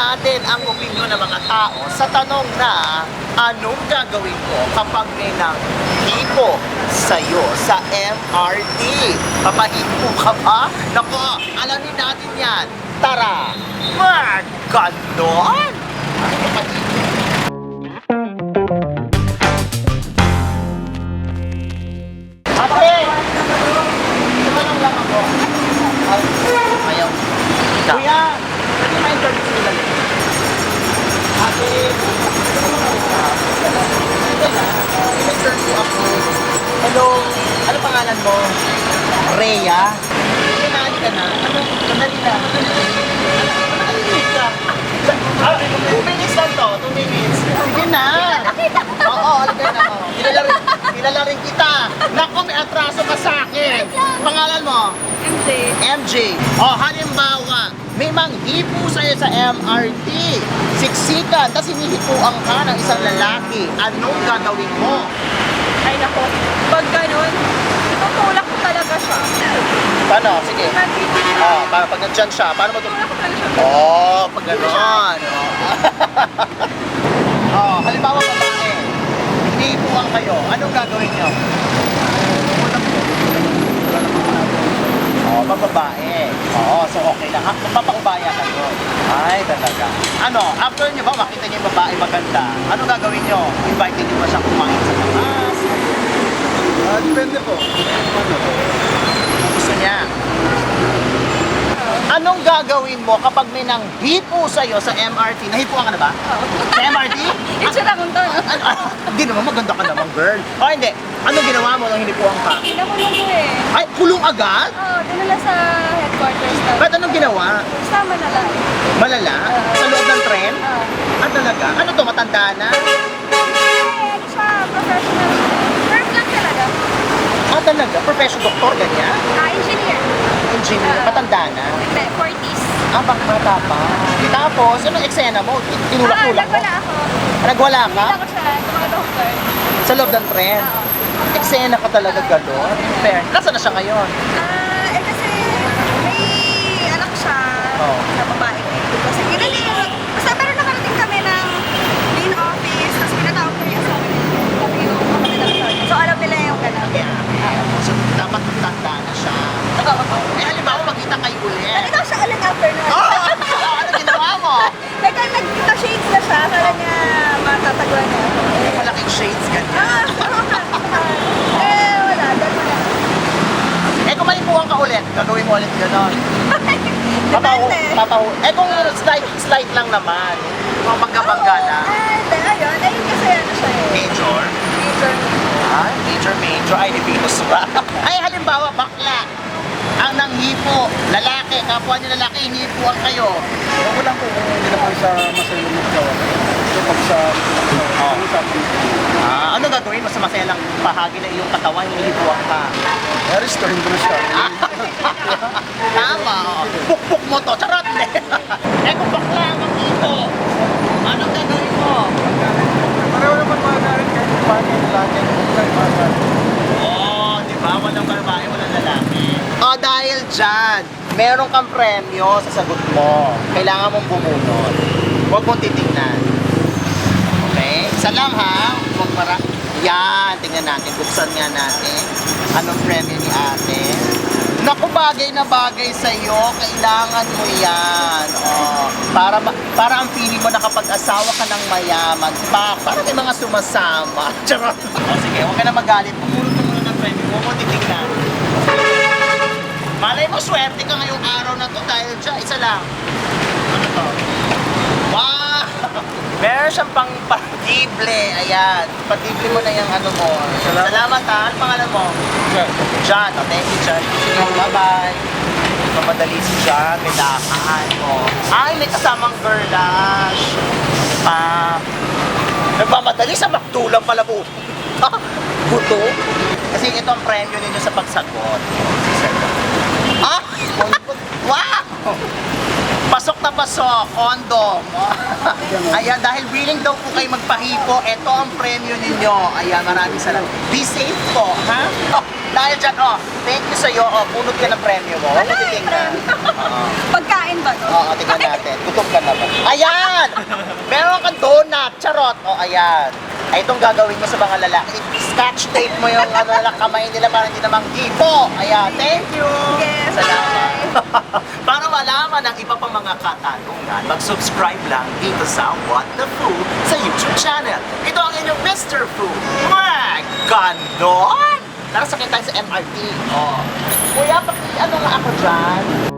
natin ang opinion ng mga tao sa tanong na anong gagawin ko kapag may nang hipo sa'yo sa MRT? Papahipo ka ba? Nako, alamin natin yan. Tara, magkanon! Ate! Tumanong lang ako. Ay, ayaw hindi ma-interview sila. Ate, interview ako. Hello, ano pangalan mo? Rhea. Pinali ka na. Ano? Sandali na. Sandali ka. Two minutes lang to. Two minutes. Sige na. Oo, alagay na ako. Kilala rin, kilala rin kita. Naku, may atraso ka sa akin. Pangalan mo? MJ. MJ. O, halimbawa, may manghipo sa'yo sa MRT. Siksikan, tapos hinihipuan ka ng isang lalaki. Anong gagawin mo? Ay nako. Pag ganun, tutulak ko talaga siya. Paano? Sige. Oh, para pag nandyan siya, paano mo? Tutulak ko talaga siya. Oh, pag gano'n. oh, halimbawa babae, hinihipuan kayo. Anong gagawin nyo? Babae. Oo, so okay lang. Ha? Mapapaubaya kayo. Ay, talaga. Ano, after nyo ba makita nyo yung babae maganda, ano gagawin nyo? Invite nyo ba siya kumain sa labas? Ah, depende po. Ano? Gusto niya. Anong gagawin mo kapag may nang hipo sa'yo sa MRT? Nahipuan ka na ba? Sa MRT? Itsura ko to. Ano, ano, Hindi naman, maganda ka naman, girl. O hindi, anong ginawa mo nung hinipuan ka? Pinakulong ko eh. Ay, kulong agad? Oo, dinala sa headquarters na. Ba't anong ginawa? Na lang. Malala? Sa loob ng tren? Ah. Ah, talaga? Ano to, matanda na? Eh, ano siya, professional. Firm lang talaga. Ah, talaga? Professional doctor, ganyan? Ah, Ah. matanda na? Hindi, 40s. Ah, bata pa. Tapos, anong eksena mo? Ah, Tinulak-tulak mo? nagwala ako. Nagwala ka? Hindi ako siya sa mga doctor. Sa loob ng tren? Oo. Eksena ka talaga gano'n? Fair. Nasaan na siya ngayon? Ah, eh kasi may anak siya Oo. sa babae. Kasi basta pero nakarating kami ng main office, tapos pinatawag ko niya sa akin. Sabi ko, kapatid ako sa akin. So alam nila yung ganun. Yeah. So, dapat tanda na siya. Eh, halimbawa, magkita kayo ulit. Naligaw siya ulit after nun. Oh! ano ginawa mo? Teka, nagka-shades na siya. Kala niya matatagwan niya malaking shades ganyan. Ah, oo. Eh, wala. Dahil wala. Eh, kung malipuan ka ulit, gagawin mo ulit gano'n. Papahu, Depende. papahu. Eh, kung slight, slight lang naman. Kung magkabangga na. Ah, hindi. Ayun. Ayun kasi ano siya eh. Major. Major. Ay, major, major. Ay, di Venus ba? Ay, halimbawa, bakla. Ang nanghipo, lalaki, kapwa niya lalaki, hinipuan kayo. Ako lang po kung hindi naman sa masaya mo sa So, pag sa Oo. ko, Ah, ano gagawin mo sa masaya lang bahagi na iyong katawan, hinihipuan ka? restorin ko na siya. Tama, oo. Pukpuk mo to, charot! eh kung bakla ang nanghipo, anong gagawin mo? Pareho naman mga galit kahit paano yung lalaki. Kahit mga galit. Oo, di ba? Walang babae, walang lalaki. O dahil dyan, meron kang premyo sa sagot mo. Kailangan mong bumunot. Huwag mong titignan. Okay? Isa lang ha. Huwag mara... Yan, tingnan natin. Buksan nga natin. Anong premyo ni ate? Naku, bagay na bagay sa'yo. Kailangan mo yan. Oh, para, para ang feeling mo na kapag asawa ka ng mayaman, pa, para may mga sumasama. Charot. O sige, huwag ka na magalit. Pumulot ka muna ng premyo. Huwag mo titignan. Mo, swerte ka ngayong araw na to dahil dyan, isa lang. Ano to? Wow! Meron siyang pang patible. Ayan. Patible mo na yung ano mo. Salamat. Salamat ha. Ano pangalan mo? John. Oh, thank you, John. Sige, bye-bye. Mamadali si John. May dakaan. Oh. Ay, may kasamang girlash. Pa. Nagmamadali sa McDo lang pala po. Buto. Kasi ito ang premyo ninyo sa pagsagot. Kaso, condom. Ayan, dahil willing daw po kayo magpahipo, ito ang premyo ninyo. Ayan, maraming salamat. Be safe po, ha? Oh, dahil dyan, oh, thank you sa'yo. Oh, punot ka ng premyo mo. Wala yung premyo. Pagkain ba to? Oo, tingnan natin. Gutom ka na ba? Ayan! Meron kang donut, charot. Oh, ayan. Ay, itong gagawin mo sa mga lalaki. Scotch tape mo yung ano, kamay nila para hindi namang hipo. Ayan, thank you. Yes, Salamat mga katanungan, mag-subscribe lang dito sa What the Food sa YouTube channel. Ito ang inyong Mr. Food. Mwah! Ganon! Tara sakit tayo sa MRT. Oh. Kuya, paki ano nga ako dyan?